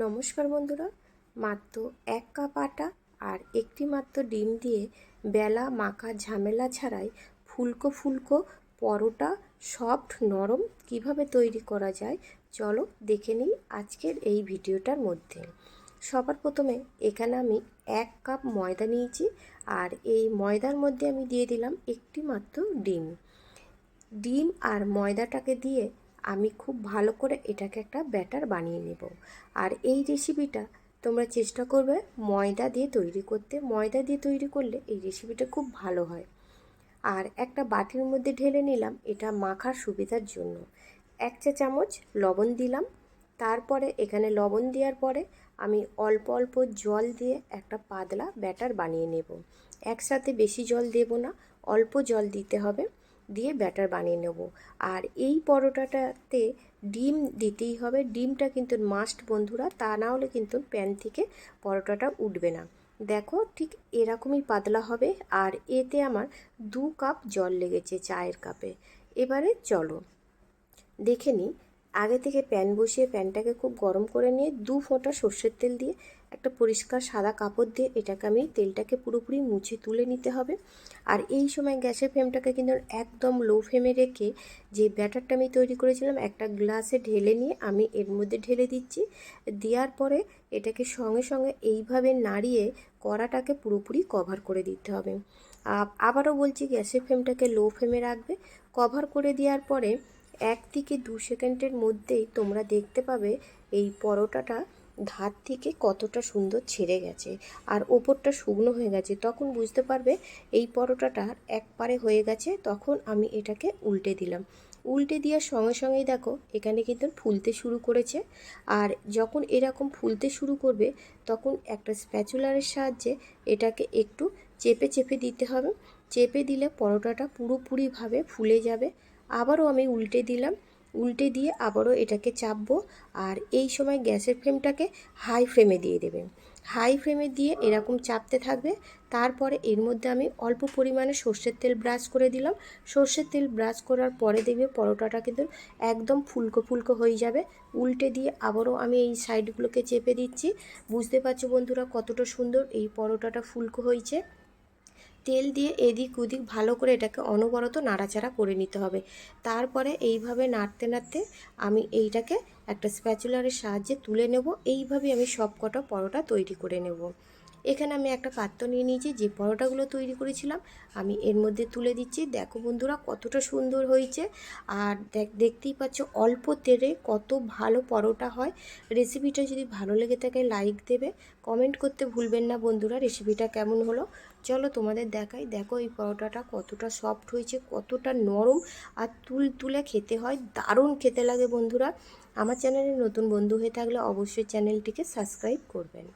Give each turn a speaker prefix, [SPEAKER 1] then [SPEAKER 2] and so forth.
[SPEAKER 1] নমস্কার বন্ধুরা, মাত্র এক কাপ আটা আর একটি মাত্র ডিম দিয়ে বেলা মাখা ঝামেলা ছাড়াই ফুলকো ফুলকো পরোটা সফট নরম কীভাবে তৈরি করা যায়, চলো দেখে নিই আজকের এই ভিডিওটার মধ্যে। সবার প্রথমে এখানে আমি এক কাপ ময়দা নিয়েছি আর এই ময়দার মধ্যে আমি দিয়ে দিলাম একটি মাত্র ডিম। ডিম আর ময়দাটাকে দিয়ে আমি খুব ভালো করে এটাকে একটা ব্যাটার বানিয়ে নেব। আর এই রেসিপিটা তোমরা চেষ্টা করবে ময়দা দিয়ে তৈরি করতে। ময়দা দিয়ে তৈরি করলে এই রেসিপিটা খুব ভালো হয়। আর একটা বাটির মধ্যে ঢেলে নিলাম, এটা মাখার সুবিধার জন্য। এক চা চামচ লবণ দিলাম। তারপরে এখানে লবণ দেওয়ার পরে আমি অল্প অল্প জল দিয়ে একটা পাতলা ব্যাটার বানিয়ে নেব। একসাথে বেশি জল দেব না, অল্প জল দিতে হবে। দিয়ে ব্যাটার বানিয়ে নেব। আর এই পরোটাটাতে ডিম দিতেই হবে। ডিমটা কিন্তু মাস্ট বন্ধুরা, তা না হলে কিন্তু প্যান থেকে পরোটাটা উঠবে না। দেখো ঠিক এরকমই পাতলা হবে। আর এতে আমার দু কাপ জল লেগেছে চায়ের কাপে। এবারে চলো। দেখে নিই। আগে থেকে প্যান বসিয়ে প্যানটাকে খুব গরম করে নিয়ে দু ফোঁটা সর্ষের তেল দিয়ে একটা পরিষ্কার সাদা কাপড় দিয়ে এটাকে আমি তেলটাকে পুরোপুরি মুছে তুলে নিতে হবে। আর এই সময় গ্যাসের ফ্লেমটাকে কিন্তু একদম লো ফ্লেমে রেখে যে ব্যাটারটা আমি তৈরি করেছিলাম, একটা গ্লাসে ঢেলে নিয়ে আমি এর মধ্যে ঢেলে দিচ্ছি। দেওয়ার পরে এটাকে সঙ্গে সঙ্গে এইভাবে নাড়িয়ে কড়াটাকে পুরোপুরি কভার করে দিতে হবে। আবারও বলছি গ্যাসের ফ্লেমটাকে লো ফ্লেমে রাখবে। কভার করে দেওয়ার পরে এক থেকে দু সেকেন্ডের মধ্যেই তোমরা দেখতে পাবে এই পরোটাটা ধার থেকে কতটা সুন্দর ছেড়ে গেছে আর ওপরটা শুকনো হয়ে গেছে, তখন বুঝতে পারবে এই পরোটাটা একবারে হয়ে গেছে, তখন আমি এটাকে উল্টে দিলাম। উল্টে দেওয়ার সঙ্গে সঙ্গেই দেখো, এখানে কিন্তু ফুলতে শুরু করেছে। আর যখন এরকম ফুলতে শুরু করবে, তখন একটা স্প্যাচুলারের সাহায্যে এটাকে একটু চেপে চেপে দিতে হবে। চেপে দিলে পরোটাটা পুরোপুরিভাবে ফুলে যাবে। আবারও আমি উল্টে দিলাম। উল্টে দিয়ে আবারও এটাকে চাপবো আর এই সময় গ্যাসের ফ্লেমটাকে হাই ফ্লেমে দিয়ে দেবেন হাই ফ্লেমে দিয়ে এরকম চাপতে থাকবে। তারপরে এর মধ্যে আমি অল্প পরিমাণে সর্ষের তেল ব্রাশ করে দিলাম। সর্ষের তেল ব্রাশ করার পরে দেখবে পরোটাটা কিন্তু একদম ফুলকো ফুলকো হয়ে যাবে। উল্টে দিয়ে আবারও আমি এই সাইডগুলোকে চেপে দিচ্ছি। বুঝতে পারছ বন্ধুরা কতটা সুন্দর এই পরোটাটা ফুলকো হয়েছে? তেল দিয়ে এদিক ওদিক ভালো করে এটাকে অনবরত নাড়াচাড়া করে নিতে হবে। তারপরে এইভাবে নাড়তে নাড়তে আমি এইটাকে একটা স্প্যাচুলারের সাহায্যে তুলে নেব। এইভাবে আমি সব কটা পরোটা তৈরি করে নেব। এখানে আমি একটা পাত্র নিয়ে নিয়েছি, যে পরোটাগুলো তৈরি করেছিলাম, আমি এর মধ্যে তুলে দিচ্ছি। দেখো বন্ধুরা কতটা সুন্দর হয়েছে। আর দেখ, দেখতেই পাচ্ছ অল্প তেলে কত ভালো পরোটা হয়। রেসিপিটা যদি ভালো লেগে থাকে লাইক দেবে। কমেন্ট করতে ভুলবেন না বন্ধুরা, রেসিপিটা কেমন হলো? চলো তোমাদের দেখাই। দেখো এই পরোটাটা কতটা সফট হয়েছে, কতটা নরম আর তুল তুলে খেতে হয়। দারুণ খেতে লাগে বন্ধুরা। আমার চ্যানেলে নতুন বন্ধু হয়ে থাকলে অবশ্যই চ্যানেলটিকে সাবস্ক্রাইব করবেন।